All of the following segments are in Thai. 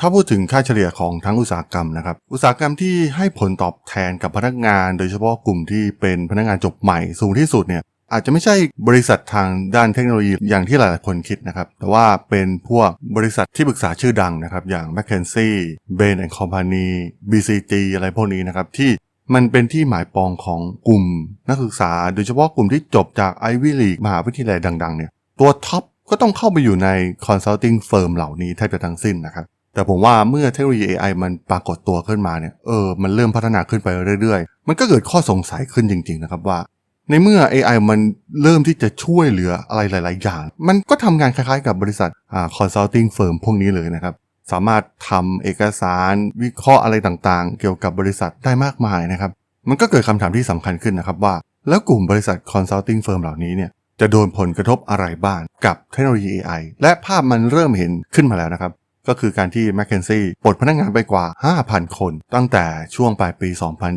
ถ้าพูดถึงค่าเฉลี่ยของทั้งอุตสาหกรรมนะครับ อุตสาหกรรมที่ให้ผลตอบแทนกับพนักงาน โดยเฉพาะกลุ่มที่เป็นพนักงานจบใหม่สูงที่สุดเนี่ยอาจจะไม่ใช่บริษัททางด้านเทคโนโลยีอย่างที่หลายๆคนคิดนะครับ แต่ว่าเป็นพวกบริษัทที่ปรึกษาชื่อดังนะครับ อย่าง m c k เคนซี่เบนแอนด์คอมพานี BCG อะไรพวกนี้นะครับ ที่มันเป็นที่หมายปองของกลุ่มนักศึกษา โดยเฉพาะกลุ่มที่จบจาก Ivy League มหาวิทยาลัยดัง ๆ เนี่ย ตัวท็อปก็ต้องเข้าไปอยู่ใน consulting firm เหล่านี้แทบจะทั้งสิ้นนะครับ แต่ผมว่าเมื่อเทคโนโลยี AI มันปรากฏตัวขึ้นมาเนี่ยเออมันเริ่มพัฒนาขึ้นไปเรื่อยๆ มันก็เกิดข้อสงสัยขึ้นจริง ๆ นะครับว่า ในเมื่อ AI มันเริ่มที่จะช่วยเหลืออะไรหลาย ๆ อย่าง มันก็ทำงานคล้ายๆกับบริษัทอ่า consulting firm พวกนี้เลยนะครับสามารถทำเอกสารวิเคราะห์อะไรต่างๆ เกี่ยวกับบริษัทได้มากมายนะครับ มันก็เกิดคำถามที่สำคัญขึ้นนะครับว่า แล้วกลุ่มบริษัท consulting firm เหล่านี้เนี่ยจะโดนผลกระทบอะไรบ้างกับเทคโนโลยี AI และภาพมันเริ่มเห็นขึ้นมาแล้วนะครับ ก็คือการที่ m c k เคนซี่ปลดพนักงานไปกว่า 5,000 คน ตั้งแต่ช่วงปลายปี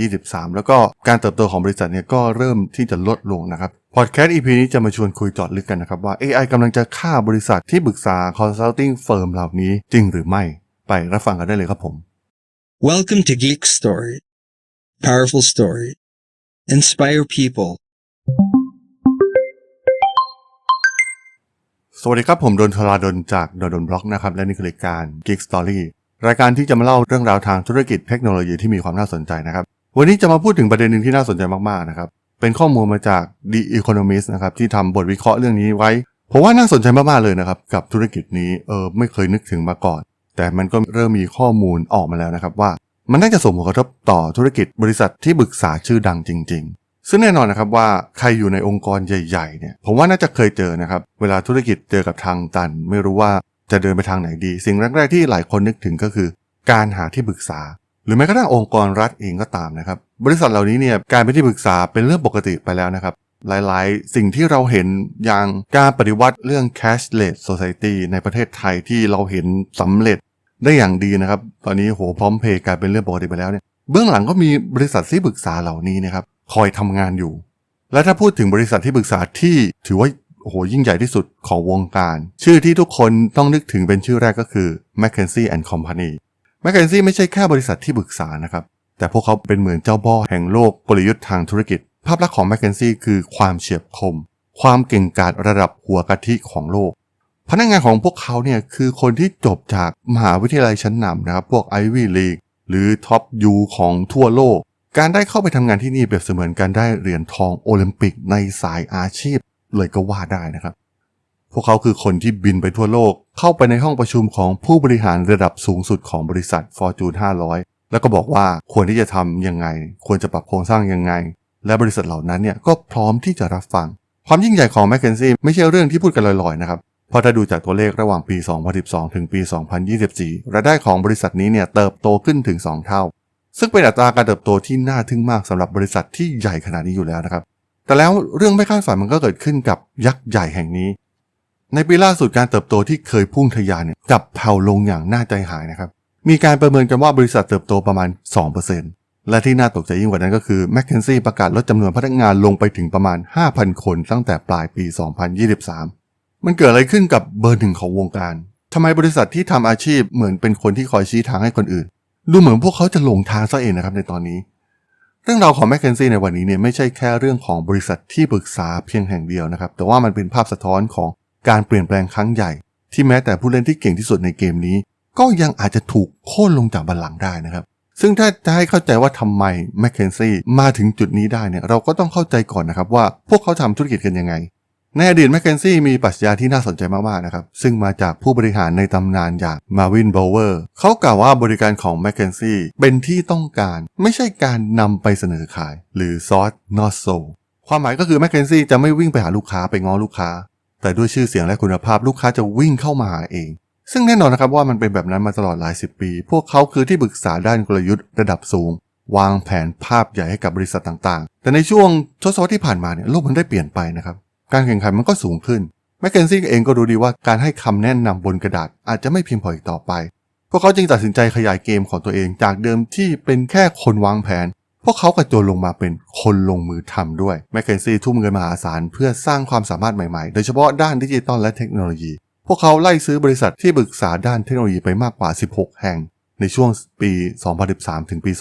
2023 แล้วก็การเติบโตของบริษัทเนี่ยก็เริ่มที่จะลดลงนะครับพอดแคสต์ EP นี้จะมาชวนคุยจอดลึกกันนะครับว่า AI กำลังจะฆ่าบริษัทที่ปรึกษา consulting firm เหล่านี้จริงหรือไม่ ไปรับฟังกันได้เลยครับผม Welcome to Geek Story. Powerful story. Inspire people. สวัสดีครับ ผมดนทราดนจากดนดนบล็อกนะครับ และนี่คือรายการ Geek Story รายการที่จะมาเล่าเรื่องราวทางธุรกิจเทคโนโลยีที่มีความน่าสนใจนะครับ วันนี้จะมาพูดถึงประเด็นหนึ่งที่น่าสนใจมากๆนะครับ เป็นข้อมูลมาจาก The Economist นะครับที่ทำบทวิเคราะห์เรื่องนี้ไว้ ผมว่าน่าสนใจมากๆเลยนะครับกับธุรกิจนี้เออไม่เคยนึกถึงมาก่อน แต่มันก็เริ่มมีข้อมูลออกมาแล้วนะครับว่า มันน่าจะส่งผลกระทบต่อธุรกิจบริษัทที่ปรึกษาชื่อดังจริงๆ ซึ่งแน่นอนนะครับว่าใครอยู่ในองค์กรใหญ่ๆเนี่ยผมว่าน่าจะเคยเจอนะครับเวลาธุรกิจเจอกับทางตัน ไม่รู้ว่าจะเดินไปทางไหนดี สิ่งแรกๆที่หลายคนนึกถึงก็คือ การหาที่ปรึกษา หรือแม้กระทั่งองค์กรรัฐเองก็ตามนะครับบริษัทเหล่านี้เนี่ยการเป็นที่ปรึกษาเป็นเรื่องปกติไปแล้วนะครับหลายๆ สิ่งที่เราเห็นอย่างการปฏิวัติเรื่อง cashless society ในประเทศไทยที่เราเห็นสำเร็จได้อย่างดีนะครับ ตอนนี้โหพร้อมเพย์กลายเป็นเรื่องปกติไปแล้วเนี่ยเบื้องหลังก็มีบริษัทที่ปรึกษาเหล่านี้นะครับ คอยทำงานอยู่ และถ้าพูดถึงบริษัทที่ปรึกษาที่ถือว่าโอ้โหยิ่งใหญ่ที่สุดของวงการ ชื่อที่ทุกคนต้องนึกถึงเป็นชื่อแรกก็คือ m c k เคนซี่ and Company m c k เคนซี่ไม่ใช่แค่บริษัทที่ปรึกษานะครับ แต่พวกเขาเป็นเหมือนเจ้าบ่อแห่งโลกกลยุทธ์ทางธุรกิจ ภาพลักษณ์ของ m c k เคนซี่คือความเฉียบคม ความเก่งกาจระดับหัวกะทิของโลก พนักงานของพวกเขาเนี่ยคือคนที่จบจากมหาวิทยาลัยชั้นนำนะครับ พวก Ivy League หรือท็อปยูของทั่วโลก การได้เข้าไปทำงานที่นี่เปรียบเสมือนการได้เหรียญทองโอลิมปิกในสายอาชีพเลยก็ว่าได้นะครับ พวกเขาคือคนที่บินไปทั่วโลก เข้าไปในห้องประชุมของผู้บริหารระดับสูงสุดของบริษัท Fortune 500 แล้วก็บอกว่าควรที่จะทำยังไง ควรจะปรับโครงสร้างยังไง และบริษัทเหล่านั้นเนี่ยก็พร้อมที่จะรับฟัง ความยิ่งใหญ่ของ m c k เคนซี่ไม่ใช่เรื่องที่พูดกันลอยๆนะครับเพราะถ้าดูจากตัวเลขระหว่างปี 2012 ถึงปี 2024 รายได้ของบริษัทนี้เนี่ยเติบโตขึ้นถึง 2 เท่า ซึ่งเป็นอัตราการเติบโตที่น่าทึ่งมากสำหรับบริษัทที่ใหญ่ขนาดนี้อยู่แล้วนะครับ แต่แล้วเรื่องไม่คาดฝันมันก็เกิดขึ้นกับยักษ์ใหญ่แห่งนี้ ในปีล่าสุดการเติบโตที่เคยพุ่งทะยานเนี่ยกลับแผ่วลงอย่างน่าใจหายนะครับ มีการประเมินกันว่าบริษัทเติบโตประมาณ 2%และที่น่าตกใจยิ่งกว่านั้นก็คือ m c k เคนซี่ประกาศลดจำนวนพนักงานลงไปถึงประมาณ 5,000 คนตั้งแต่ปลายปี 2023 มันเกิดอะไรขึ้นกับเบอร์หนึ่งของวงการทำไมบริษัทที่ทำอาชีพเหมือนเป็นคนที่คอยชี้ทางให้คนอื่น ดูเหมือนพวกเขาจะหลงทางซะเองนะครับในตอนนี้ เรื่องราวของแมคเคนซี่ในวันนี้เนี่ยไม่ใช่แค่เรื่องของบริษัทที่ปรึกษาเพียงแห่งเดียวนะครับ แต่ว่ามันเป็นภาพสะท้อนของการเปลี่ยนแปลงครั้งใหญ่ ที่แม้แต่ผู้เล่นที่เก่งที่สุดในเกมนี้ ก็ยังอาจจะถูกโค่นลงจากบัลลังก์ได้นะครับ ซึ่งถ้าจะให้เข้าใจว่าทำไมแมคเคนซี่มาถึงจุดนี้ได้เนี่ยเราก็ต้องเข้าใจก่อนนะครับว่าพวกเขาทำธุรกิจกันยังไง ในอดีตแมคเคนซี่มีปรัชญาที่น่าสนใจมากๆนะครับ ซึ่งมาจากผู้บริหารในตำนานอย่างมาวินโบเวอร์เขากล่าวว่าบริการของแมคเคนซี่เป็นที่ต้องการ ไม่ใช่การนำไปเสนอขาย หรือซอส not so ความหมายก็คือแมคเคนซี่จะไม่วิ่งไปหาลูกค้าไปง้อลูกค้า แต่ด้วยชื่อเสียงและคุณภาพลูกค้าจะวิ่งเข้ามาหาเอง ซึ่งแน่นอนนะครับว่ามันเป็นแบบนั้นมาตลอดหลายสิบปี พวกเขาคือที่ปรึกษาด้านกลยุทธ์ระดับสูง วางแผนภาพใหญ่ให้กับบริษัทต่างๆ แต่ในช่วงทศวรรษที่ผ่านมาเนี่ยโลกมันได้เปลี่ยนไปนะครับ การแข่งขันมันก็สูงขึ้นแมคเคนซี่เองก็รู้ดีว่าการให้คำแนะนำบนกระดาษอาจจะไม่เพียงพออีกต่อไป พวกเขาจึงตัดสินใจขยายเกมของตัวเองจากเดิมที่เป็นแค่คนวางแผน พวกเขากระโจนลงมาเป็นคนลงมือทำด้วยแมคเคนซี่ทุ่มเงินมหาศาลเพื่อสร้างความสามารถใหม่ๆ โดยเฉพาะด้านดิจิตอลและเทคโนโลยีพพวกเขาไล่ซื้อบริษัทที่ปรึกษาด้านเทคโนโลยีไปมากกว่า 16 แห่ง ในช่วงปี 2013 ถึงปี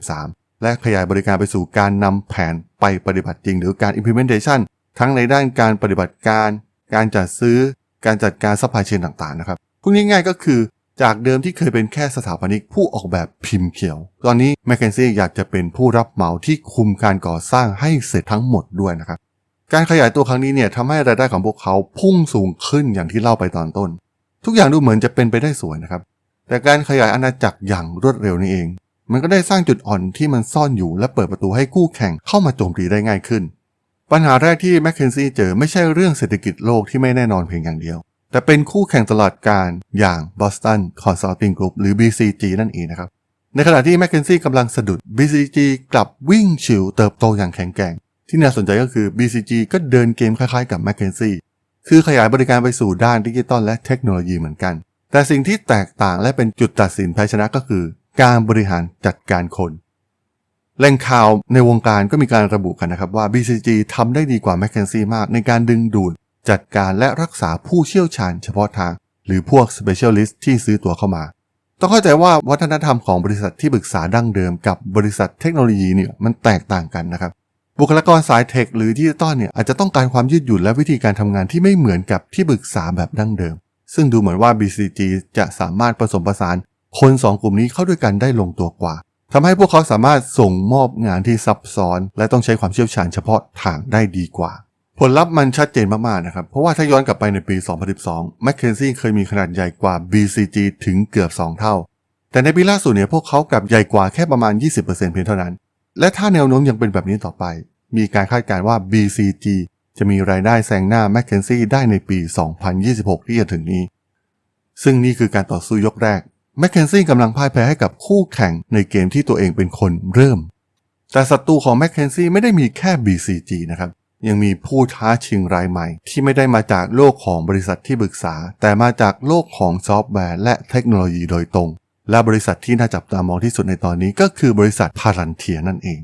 2023 และขยายบริการไปสู่การนำแผนไปปฏิบัติจริง หรือการ implementation ทั้งในด้านการปฏิบัติการ การจัดซื้อ การจัดการซัพพลายเชนต่างๆนะครับพูดง่ายๆก็คือจากเดิมที่เคยเป็นแค่สถาปนิกผู้ออกแบบพิมพ์เขียว ตอนนี้แมคเคนซี่อยากจะเป็นผู้รับเหมาที่คุมการก่อสร้างให้เสร็จทั้งหมดด้วยนะครับ การขยายตัวครั้งนี้เนี่ยทำให้รายได้ของพวกเขาพุ่งสูงขึ้นอย่างที่เล่าไปตอนต้น ทุกอย่างดูเหมือนจะเป็นไปได้สวยนะครับ แต่การขยายอาณาจักรอย่างรวดเร็วนี่เอง มันก็ได้สร้างจุดอ่อนที่มันซ่อนอยู่และเปิดประตูให้คู่แข่งเข้ามาโจมตีได้ง่ายขึ้น ปัญหาแรกที่แมคเคนซี่เจอไม่ใช่เรื่องเศรษฐกิจโลกที่ไม่แน่นอนเพียงอย่างเดียว แต่เป็นคู่แข่งตลอดการอย่าง Boston Consulting Group หรือ BCG นั่นเองนะครับ ในขณะที่แมคเคนซี่กำลังสะดุด BCG กลับวิ่งฉิวเติบโตอย่างแข็งแกร่ง ที่น่าสนใจก็คือ BCG ก็เดินเกมคล้ายๆกับ m c k เคนซี่คือขยายบริการไปสู่ด้านดิจิตอลและเทคโนโลยีเหมือนกัน แต่สิ่งที่แตกต่างและเป็นจุดตัดสินแพ้ชนะก็คือ การบริหารจัดการคน แหล่งข่าวในวงการก็มีการระบุกันนะครับว่า BCG ทำได้ดีกว่า m c k เคนซี่มากในการดึงดูด จัดการและรักษาผู้เชี่ยวชาญเฉพาะทาง หรือพวก Specialist ที่ซื้อตัวเข้ามา ต้องเข้าใจว่าวัฒนธรรมของบริษัทที่ปรึกษาดั้งเดิมกับบริษัทเทคโนโลยีเนี่ยมันแตกต่างกันนะครับบุคลากรสายเทคหรือดิจิตอลเนี่ยอาจจะต้องการความยืดหยุ่นและวิธีการทำงานที่ไม่เหมือนกับที่ปรึกษาแบบดั้งเดิม ซึ่งดูเหมือนว่า BCG จะสามารถผสมผสานคนสองกลุ่มนี้เข้าด้วยกันได้ลงตัวกว่า ทำให้พวกเขาสามารถส่งมอบงานที่ซับซ้อน และต้องใช้ความเชี่ยวชาญเฉพาะทางได้ดีกว่า ผลลัพธ์มันชัดเจนมากๆนะครับ เพราะว่าถ้าย้อนกลับไปในปี 2012 m c k เคนซี่เคยมีขนาดใหญ่กว่า BCG ถึงเกือบ 2 เท่า แต่ในปีล่าสุดเนี่ยพวกเขากลับใหญ่กว่าแค่ประมาณ 20%เพียงเท่านั้น และถ้าแนวโน้มยังเป็นแบบนี้ต่อไป มีการคาดการณ์ว่า BCG จะมีรายได้แซงหน้า m c k เคนซี่ได้ในปี 2026 ที่จะถึงนี้ ซึ่งนี่คือการต่อสู้ยกแรก m c k เคนซี่กำลังพ่ายแพ้ให้กับคู่แข่งในเกมที่ตัวเองเป็นคนเริ่ม แต่ศัตรูของ m c k เคนซี่ไม่ได้มีแค่ BCG นะครับ ยังมีผู้ท้าชิงรายใหม่ ที่ไม่ได้มาจากโลกของบริษัทที่ปรึกษา แต่มาจากโลกของซอฟต์แวร์และเทคโนโลยีโดยตรง และบริษัทที่น่าจับตามองที่สุดในตอนนี้ก็คือบริษัทพารันเทียนั่นเอง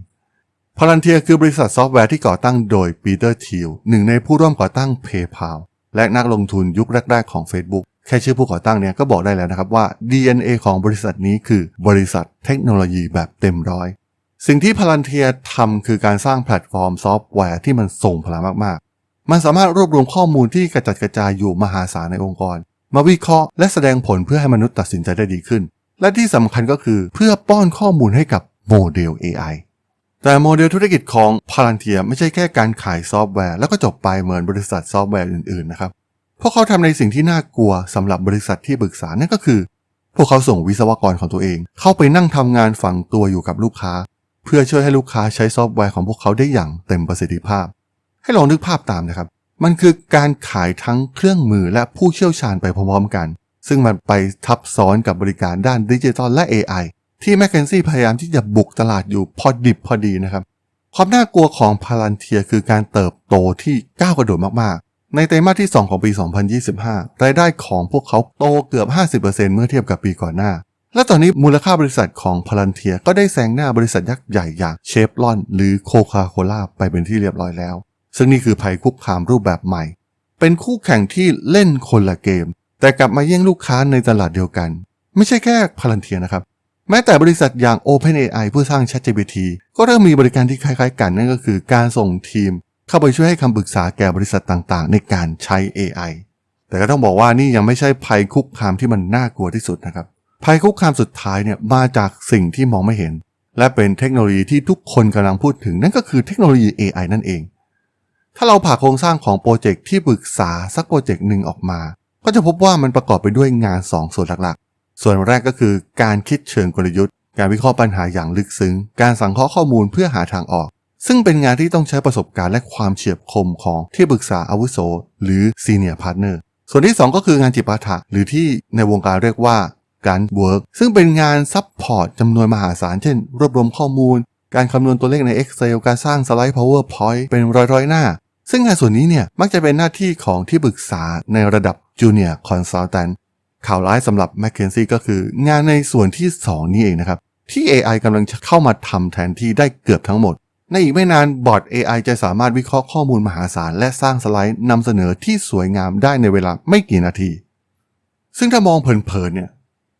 พารันเทียคือบริษัทซอฟต์แวร์ที่ก่อตั้งโดยปีเตอร์ทิลหนึ่งในผู้ร่วมก่อตั้ง PayPal และนักลงทุนยุคแรก ๆ ของ Facebook แค่ชื่อผู้ก่อตั้งเนี่ยก็บอกได้แล้วนะครับว่า DNA ของบริษัทนี้คือบริษัทเทคโนโลยีแบบเต็มร้อย สิ่งที่พารันเทียทำคือการสร้างแพลตฟอร์มซอฟต์แวร์ที่มันส่งพลังมากๆ มันสามารถรวบรวมข้อมูลที่กระจัดกระจายอยู่มหาศาลในองค์กร มาวิเคราะห์และแสดงผลเพื่อให้มนุษย์ตัดสินใจได้ดีขึ้น และที่สำคัญก็คือเพื่อป้อนข้อมูลให้กับโมเดล AI แต่โมเดลธุรกิจของพารันเทียไม่ใช่แค่การขายซอฟต์แวร์แล้วก็จบไปเหมือนบริษัทซอฟต์แวร์อื่นๆนะครับ พวกเขาทำในสิ่งที่น่ากลัวสำหรับบริษัทที่ปรึกษานั่นก็คือ พวกเขาส่งวิศวกรของตัวเอง เข้าไปนั่งทำงานฝังตัวอยู่กับลูกค้า เพื่อช่วยให้ลูกค้าใช้ซอฟต์แวร์ของพวกเขาได้อย่างเต็มประสิทธิภาพ ให้ลองนึกภาพตามนะครับ มันคือการขายทั้งเครื่องมือและผู้เชี่ยวชาญไปพร้อมๆกัน ซึ่งมันไปทับซ้อนกับบริการด้านดิจิทัลและ AI ที่แมคเคนซี่พยายามที่จะบุกตลาดอยู่พอดิบพอดีนะครับความน่ากลัวของพารันเทียคือการเติบโตที่ก้าวกระโดดมากๆ ในไตรมาสที่ 2 ของปี 2025 รายได้ของพวกเขาโตเกือบ 50%เมื่อเทียบกับปีก่อนหน้า และตอนนี้มูลค่าบริษัทของพารันเทียก็ได้แซงหน้าบริษัทยักษ์ใหญ่อย่างเชฟลอน หรือโคคาโคล่าไปเป็นที่เรียบร้อยแล้ว ซึ่งนี่คือภัยคุกคามรูปแบบใหม่ เป็นคู่แข่งที่เล่นคนละเกม แต่กลับมาแย่งลูกค้าในตลาดเดียวกัน ไม่ใช่แค่พารันเทียนะครับแม้แต่บริษัทอย่าง OpenAI ผู้สร้าง ChatGPT ก็เริ่มมีบริการที่คล้ายๆกันนั่นก็คือการส่งทีม เข้าไปช่วยให้คำปรึกษาแก่บริษัทต่างๆ ในการใช้ AI แต่ก็ต้องบอกว่านี่ยังไม่ใช่ภัยคุกคามที่มันน่ากลัวที่สุดนะครับ ภัยคุกคามสุดท้ายเนี่ยมาจากสิ่งที่มองไม่เห็น และเป็นเทคโนโลยีที่ทุกคนกำลังพูดถึง นั่นก็คือเทคโนโลยี AI นั่นเอง ถ้าเราผ่าโครงสร้างของโปรเจกต์ที่ปรึกษาสักโปรเจกต์หนึ่งออกมา ก็จะพบว่ามันประกอบไปด้วยงาน 2ส่วนหลักๆ ส่วนแรกก็คือการคิดเชิงกลยุทธ์ การวิเคราะห์ปัญหาอย่างลึกซึ้ง การสังเคราะห์ข้อมูลเพื่อหาทางออก ซึ่งเป็นงานที่ต้องใช้ประสบการณ์และความเฉียบคมของที่ปรึกษาอาวุโส หรือ Senior Partner ส่วนที่ 2 ก็คืองานจิปาถะหรือที่ในวงการเรียกว่าการเวิร์กซึ่งเป็นงานซับพอร์ตจำนวนมหาศาล เช่น รวบรวมข้อมูล การคำนวณตัวเลขใน Excel การสร้างสไลด์ PowerPoint เป็นร้อยๆ หน้า ซึ่งงานส่วนนี้เนี่ย มักจะเป็นหน้าที่ของที่ปรึกษาในระดับ Junior Consultant ข่าวร้ายสำหรับ m c k เคนซี่ก็คืองานในส่วนที่ 2 นี้เองนะครับ ที่ AI กำลังจะเข้ามาทำแทนที่ได้เกือบทั้งหมด ในอีกไม่นานบอท AI จะสามารถวิเคราะห์ข้อมูลมหาศาล และสร้างสไลด์นำเสนอที่สวยงามได้ในเวลาไม่กี่นาที ซึ่งถ้ามองเผินๆเนี่ย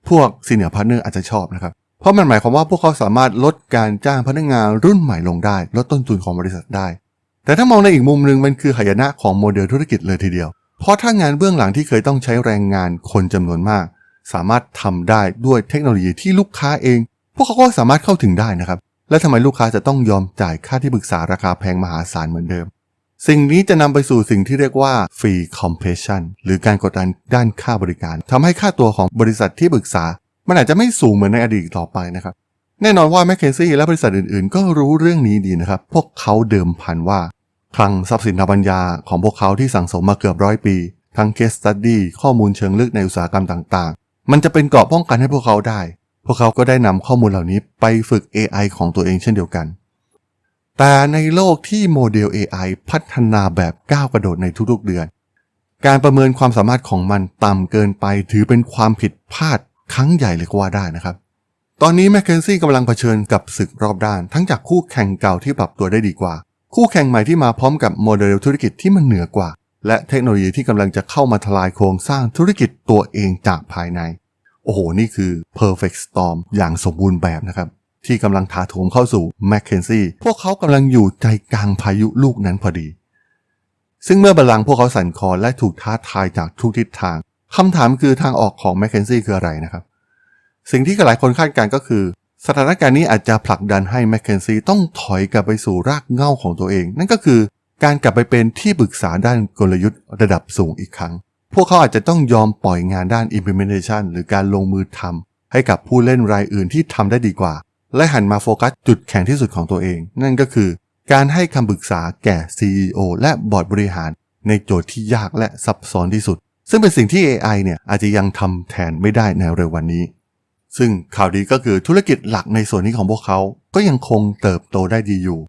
พวกซีเนียร์พาร์เนอร์อาจจะชอบนะครับ เพราะมันหมายความว่าพวกเขาสามารถลดการจ้างพนักงานรุ่นใหม่ลงได้ ลดต้นทุนของบริษัทได้ แต่ถ้ามองในอีกมุมหนึ่งมันคือหายนะของโมเดลธุรกิจเลยทีเดียว เพราะถ้างานเบื้องหลังที่เคยต้องใช้แรงงานคนจำนวนมาก สามารถทำได้ด้วยเทคโนโลยีที่ลูกค้าเอง พวกเขาก็สามารถเข้าถึงได้นะครับ และทำไมลูกค้าจะต้องยอมจ่ายค่าที่ปรึกษาราคาแพงมหาศาลเหมือนเดิม สิ่งนี้จะนำไปสู่สิ่งที่เรียกว่า free competition หรือการกดดันด้านค่าบริการทำให้ค่าตัวของบริษัทที่ปรึกษา มันอาจจะไม่สูงเหมือนในอดีตต่อไปนะครับ แน่นอนว่า m c k เคนซี่และบริษัทอื่นๆ ก็รู้เรื่องนี้ดีนะครับ พวกเขาเดิมพันว่าคลังทรัพย์สินทางปัญญาของพวกเขาที่สั่งสมมาเกือบร้อยปี ทั้ง case study ข้อมูลเชิงลึกในอุตสาหกรรมต่างๆ มันจะเป็นเกราะป้องกันให้พวกเขาได้ พวกเขาก็ได้นำข้อมูลเหล่านี้ไปฝึก AI ของตัวเองเช่นเดียวกัน แต่ในโลกที่โมเดล AI พัฒนาแบบก้าวกระโดดในทุกๆเดือน การประเมินความสามารถของมันต่ำเกินไปถือเป็นความผิดพลาดครั้งใหญ่เลยก็ว่าได้นะครับ ตอนนี้แมคเคนซี่กำลังเผชิญกับศึกรอบด้าน ทั้งจากคู่แข่งเก่าที่ปรับตัวได้ดีกว่า คู่แข่งใหม่ที่มาพร้อมกับโมเดลธุรกิจที่มันเหนือกว่า และเทคโนโลยีที่กำลังจะเข้ามาทลายโครงสร้างธุรกิจตัวเองจากภายใน โอ้โห นี่คือ perfect storm อย่างสมบูรณ์แบบนะครับ ที่กำลังถาโถมเข้าสู่แมคเคนซี่พวกเขากำลังอยู่ใจกลางพายุลูกนั้นพอดี ซึ่งเมื่อบัลลังก์พวกเขาสั่นคลอนและถูกท้าทายจากทุกทิศทางคำถามคือทางออกของแมคเคนซี่คืออะไรนะครับ สิ่งที่หลายคนคาดการณ์ก็คือสถานการณ์นี้อาจจะผลักดันให้แมคเคนซีต้องถอยกลับไปสู่รากเหง้าของตัวเอง นั่นก็คือการกลับไปเป็นที่ปรึกษาด้านกลยุทธ์ระดับสูงอีกครั้ง พวกเขาอาจจะต้องยอมปล่อยงานด้าน implementation หรือการลงมือทำให้กับผู้เล่นรายอื่นที่ทำได้ดีกว่า และหันมาโฟกัสจุดแข็งที่สุดของตัวเอง นั่นก็คือการให้คำปรึกษาแก่ CEO และบอร์ดบริหาร ในโจทย์ที่ยากและซับซ้อนที่สุด ซึ่งเป็นสิ่งที่ AI เนี่ยอาจจะยังทำแทนไม่ได้ในเร็ววันนี้ ซึ่งข่าวดีก็คือธุรกิจหลักในส่วนนี้ของพวกเขา ก็ยังคงเติบโตได้ดีอยู่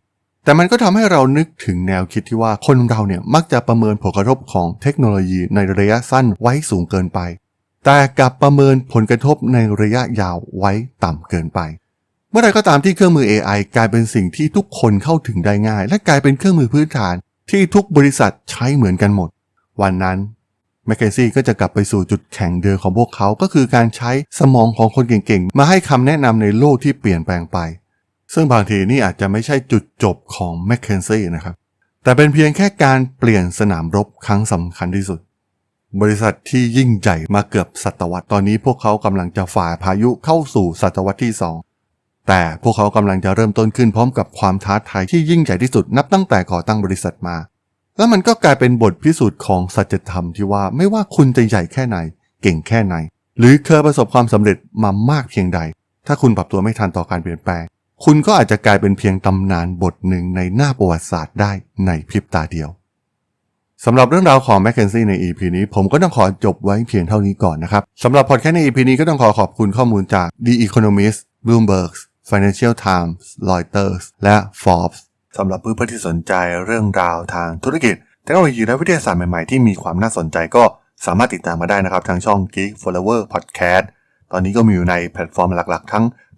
แต่มันก็ทำให้เรานึกถึงแนวคิดที่ว่าคนเราเนี่ยมักจะประเมินผลกระทบของเทคโนโลยีในระยะสั้นไว้สูงเกินไป แต่กลับประเมินผลกระทบในระยะยาวไว้ต่ำเกินไป เมื่อไรก็ตามที่เครื่องมือ AI กลายเป็นสิ่งที่ทุกคนเข้าถึงได้ง่าย และกลายเป็นเครื่องมือพื้นฐานที่ทุกบริษัทใช้เหมือนกันหมด วันนั้นแมคเคนซี่ก็จะกลับไปสู่จุดแข็งเดิมของพวกเขาก็คือการใช้สมองของคนเก่งๆ มาให้คำแนะนำในโลกที่เปลี่ยนแปลงไป ซึ่งบางทีนี่อาจจะไม่ใช่จุดจบของแมคเคนซี่นะครับ แต่เป็นเพียงแค่การเปลี่ยนสนามรบครั้งสำคัญที่สุด บริษัทที่ยิ่งใหญ่มาเกือบศตวรรษตอนนี้พวกเขากำลังจะฝ่าพายุเข้าสู่ศตวรรษที่ 2 แต่พวกเขากำลังจะเริ่มต้นขึ้นพร้อมกับความท้าทายที่ยิ่งใหญ่ที่สุดนับตั้งแต่ก่อตั้งบริษัทมา แล้วมันก็กลายเป็นบทพิสูจน์ของสัจธรรมที่ว่าไม่ว่าคุณจะใหญ่แค่ไหน เก่งแค่ไหน หรือเคยประสบความสำเร็จมามากเพียงใด ถ้าคุณปรับตัวไม่ทันต่อการเปลี่ยนแปลง คุณก็อาจจะกลายเป็นเพียงตำนานบทหนึ่งในหน้าประวัติศาสตร์ได้ในพริบตาเดียวสำหรับเรื่องราวของแมคเคนซี่ใน EP นี้ผมก็ต้องขอจบไว้เพียงเท่านี้ก่อนนะครับสำหรับพอดแคสต์ใน EP นี้ก็ต้องขอขอบคุณข้อมูลจาก The Economist Bloomberg Financial Times Reuters และ Forbes สำหรับเพื่อนๆที่สนใจเรื่องราวทางธุรกิจเทคโนโลยีและวิทยาศาสตร์ใหม่ ๆ ที่มีความน่าสนใจก็สามารถติดตามมาได้นะครับทางช่อง Geek Flower Podcast ตอนนี้ก็มีอยู่ในแพลตฟอร์มหลักๆ ทั้ง